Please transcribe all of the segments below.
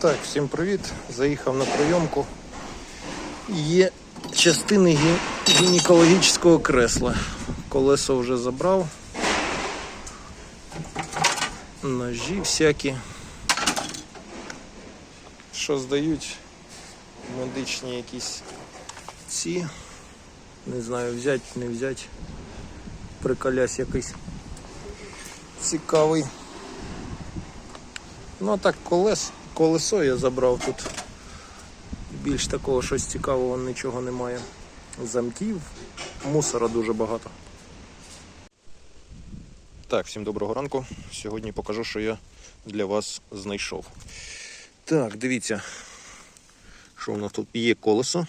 Так, всім привіт. Заїхав на прийомку. Є частини гі- гінекологічного кресла. Колесо вже забрав. Ножі всякі. Що здають? Медичні якісь ці. Не знаю, взять, не взять. Приколясь якийсь цікавий. Ну а так колес, колесо я забрав тут. Більш такого щось цікавого нічого немає. Замків, мусора дуже багато. Так, всім доброго ранку. Сьогодні покажу, що я для вас знайшов. Так, дивіться, що у нас тут є колесо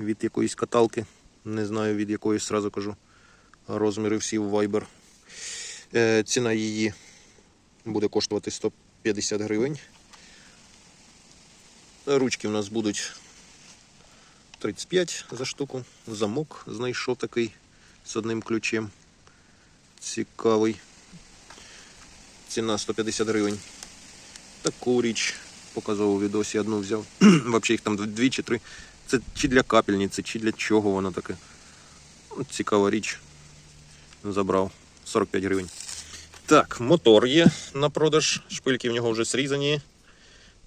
від якоїсь каталки. Не знаю від якої, сразу кажу. Розміри всі в Viber. Е, ціна її буде коштувати 150 гривень. Ручки в нас будуть 35 за штуку. Замок знайшов такий з одним ключем. Цікавий. Ціна 150 гривень. Таку річ показував у відосі, одну взяв. Взагалі їх там дві чи три. Це чи для капельниці, чи для чого воно таке. Ну, Цікава річ. Забрав 45 гривень. Так, мотор є на продаж. Шпильки в нього вже зрізані.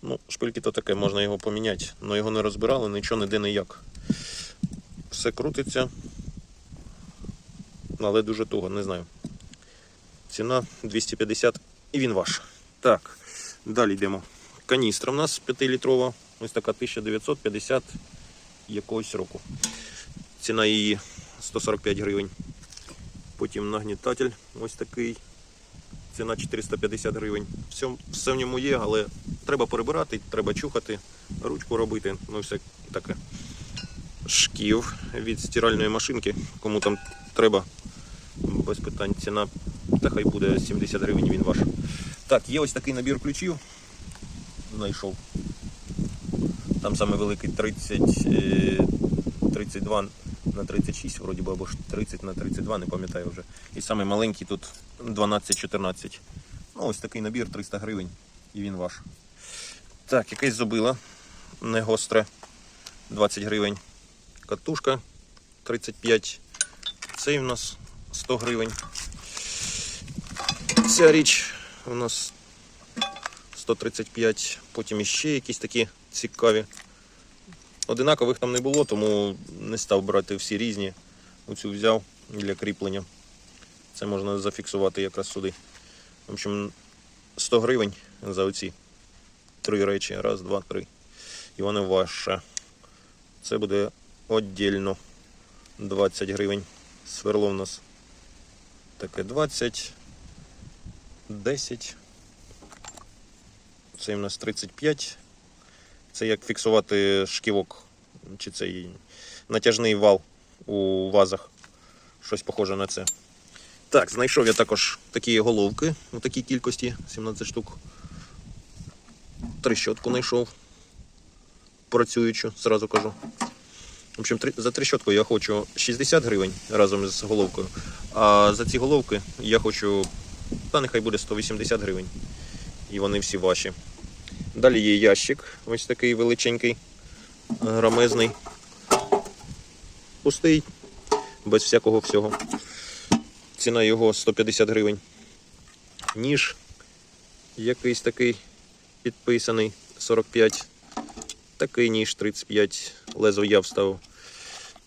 Ну, шпильки то таке, можна його поміняти, але його не розбирали, нічого ніде ніяк. Все крутиться. Але дуже туго, не знаю. Ціна 250 і він ваш. Так, далі йдемо. Каністра в нас 5-літрова. Ось така 1950 якогось року. Ціна її 145 гривень. Потім нагнітатель ось такий. Ціна 450 гривень. Все, все в ньому є, але треба перебирати, треба чухати, ручку робити, ну все таке. Шків від стиральної машинки. Кому там треба, без питань ціна. Та хай буде 70 гривень, він ваш. Так, є ось такий набір ключів. Знайшов. Там саме великий 30, е, 32 на 36, вроді би, або ж 30 на 32, не пам'ятаю вже. І саме маленький тут 12-14. Ну, ось такий набір 300 гривень. І він ваш. Так, якесь зубило. Не гостре. 20 гривень. Катушка 35. Цей у нас 100 гривень. Ця річ у нас 135. Потім іще якісь такі цікаві. Одинакових там не було, тому не став брати всі різні. Оцю взяв для кріплення. Це можна зафіксувати якраз сюди. В общем, 100 гривень за оці три речі. Раз, два, три. І вони ваше. Це буде віддільно 20 гривень. Сверло в нас таке 20, 10. Це в нас 35. Це як фіксувати шківок чи цей натяжний вал у вазах. Щось похоже на це. Так, знайшов я також такі головки у такій кількості 17 штук. Трещотку знайшов. Працюючу, зразу кажу. В общем, за трещотку я хочу 60 гривень разом з головкою. А за ці головки я хочу, та нехай буде 180 гривень. І вони всі ваші. Далі є ящик, ось такий величенький, громезний. Пустий, без всякого всього. Ціна його 150 гривень. Ніж якийсь такий підписаний 45. Такий ніж 35. Лезо я вставив.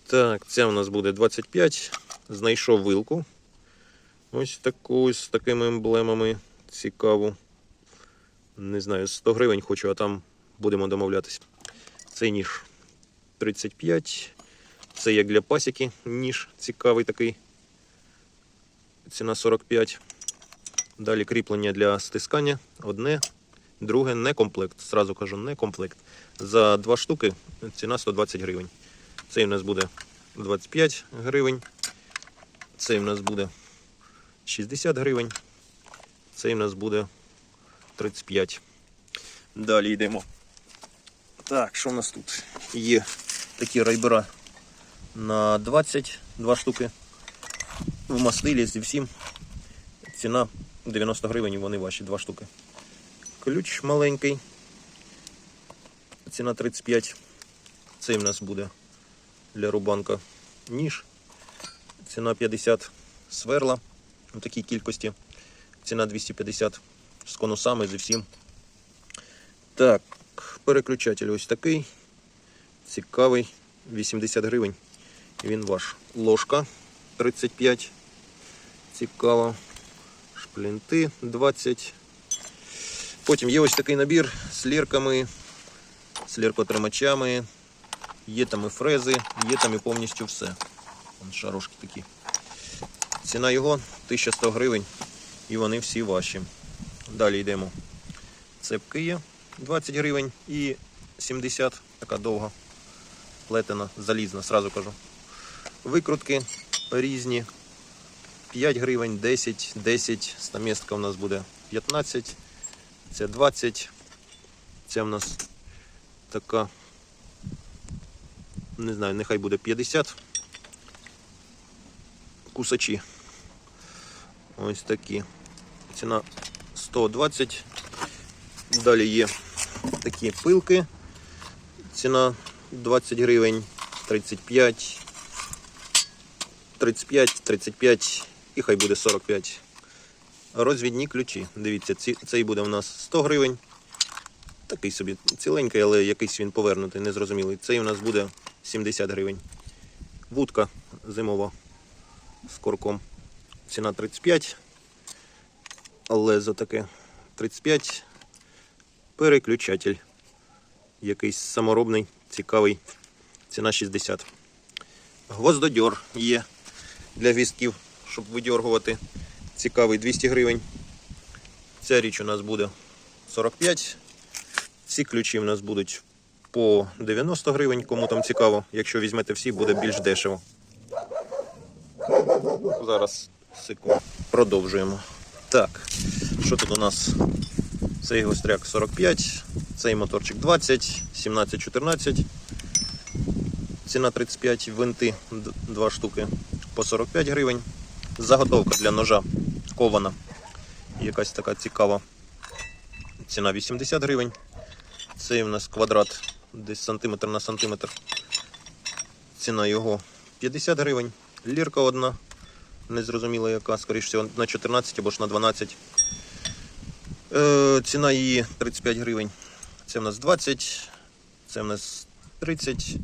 Так, це у нас буде 25. Знайшов вилку. Ось таку з такими емблемами. Цікаву. Не знаю, 100 гривень хочу, а там будемо домовлятися. Цей ніж 35. Це як для пасіки ніж цікавий такий. Ціна 45. Далі кріплення для стискання. Одне, друге не комплект. Зразу кажу, не комплект. За два штуки ціна 120 гривень. Цей у нас буде 25 гривень. Цей у нас буде 60 гривень. Цей у нас буде 35. Далі йдемо. Так, що у нас тут? Є такі райбера на 22 штуки. В мастилі зі всім. Ціна 90 гривень вони ваші два штуки. Ключ маленький. ціна 35. Цей в нас буде для рубанка ніж. Ціна 50 сверла у такій кількості. Ціна 250 з конусами, зі всім. Так, переключатель ось такий. Цікавий. 80 гривень. Він ваш. Ложка 35. Цікаво. Шплінти 20. Потім є ось такий набір з лірками, з ліркотримачами. Є там і фрези, є там і повністю все. Шарошки такі. Ціна його 1100 гривень. І вони всі ваші. Далі йдемо. Цепки є 20 гривень і 70, така довга, плетена, залізна, сразу кажу. Викрутки різні. 5 гривень, 10, 10, стамістка у нас буде 15, це 20, це в нас така, не знаю, нехай буде 50. Кусачі. Ось такі. Ціна 120. Далі є такі пилки. Ціна 20 гривень, 35, 35, 35 і хай буде 45. Розвідні ключі. Дивіться, цей буде у нас 100 гривень. Такий собі ціленький, але якийсь він повернутий, незрозумілий. Цей у нас буде 70 гривень. Вудка зимова з корком. Ціна 35. Але за таке 35. Переключатель. Якийсь саморобний, цікавий. Ціна 60. Гвоздодьор є для гвіздків, щоб видьоргувати. Цікавий 200 гривень. Ця річ у нас буде 45. Ці ключі у нас будуть по 90 гривень, кому там цікаво. Якщо візьмете всі, буде більш дешево. Зараз секунду. Продовжуємо. Так, що тут у нас? Цей гостряк 45, цей моторчик 20, 17-14. Ціна 35, винти 2 штуки по 45 гривень. Заготовка для ножа кована. Якась така цікава. Ціна 80 гривень. Цей у нас квадрат десь сантиметр на сантиметр. Ціна його 50 гривень. Лірка одна. Незрозуміло яка, скоріш всього, на 14 або ж на 12. Е, ціна її 35 гривень. Це в нас 20, це в нас 30,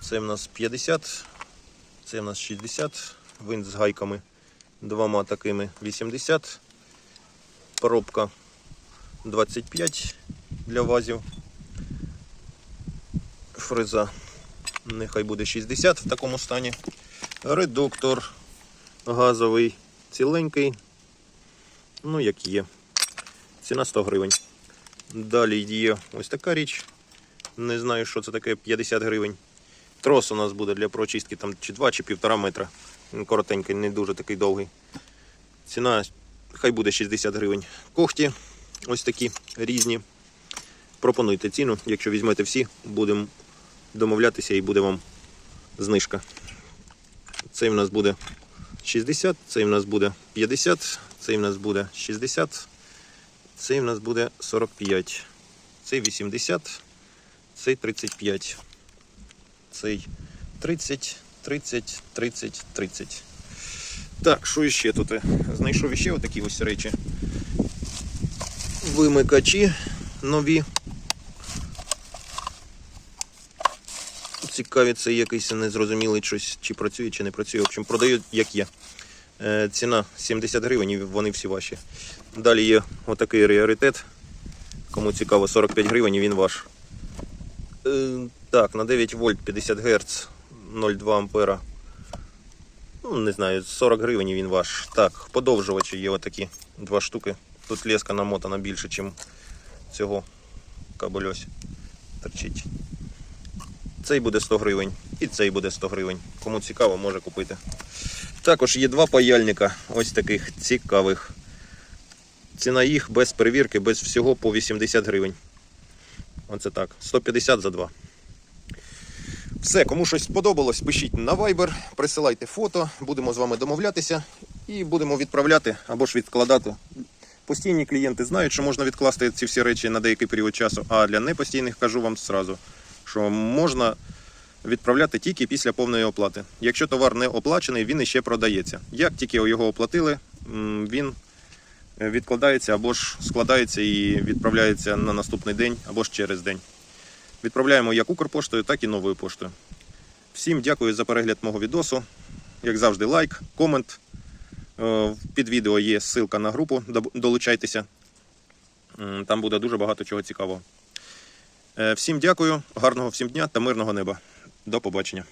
це в нас 50, це в нас 60, винт з гайками двома такими 80, коробка 25 для вазів, фреза нехай буде 60 в такому стані, редуктор газовий ціленький, ну як є. Ціна 100 гривень. Далі є ось така річ. Не знаю, що це таке, 50 гривень. Трос у нас буде для прочистки там чи 2, чи 1,5 метра. Коротенький, не дуже такий довгий. Ціна хай буде 60 гривень. Когті ось такі різні. Пропонуйте ціну. Якщо візьмете всі, будемо домовлятися і буде вам знижка. Цей в нас буде 60, цей в нас буде 50, цей в нас буде 60. Цей в нас буде 45. Цей 80, цей 35. Цей 30, 30, 30, 30. Так, що ще тут? Знайшов ще отакі ось речі. Вимикачі нові. Цікаві, це якийсь незрозумілий щось, чи працює, чи не працює. В общем, продають як є. Е, Ціна 70 гривень, і вони всі ваші. Далі є отакий раритет. Кому цікаво, 45 гривень і він ваш. Так, на 9 вольт 50 Гц 0,2 ампера. Ну, не знаю, 40 гривень він ваш. Так, подовжувачі є отакі два штуки. Тут леска намотана більше, ніж цього кабель ось торчить. Цей буде 100 гривень і цей буде 100 гривень. Кому цікаво, може купити. Також є два паяльника, ось таких цікавих. Ціна їх без перевірки, без всього по 80 гривень. Оце так. 150 за два. Все, кому щось сподобалось, пишіть на Viber, присилайте фото, будемо з вами домовлятися і будемо відправляти або ж відкладати Постійні клієнти знають, що можна відкласти ці всі речі на деякий період часу, а для непостійних кажу вам зразу, що можна відправляти тільки після повної оплати. Якщо товар не оплачений, він іще продається. Як тільки його оплатили, він е, відкладається або ж складається і відправляється на наступний день, або ж через день. Відправляємо як Укрпоштою, так і новою поштою. Всім дякую за перегляд мого відосу. Як завжди, лайк, комент. Е, Під відео є ссылка на групу, долучайтеся. Там буде дуже багато чого цікавого. Е, Всім дякую, гарного всім дня та мирного неба. До побачення.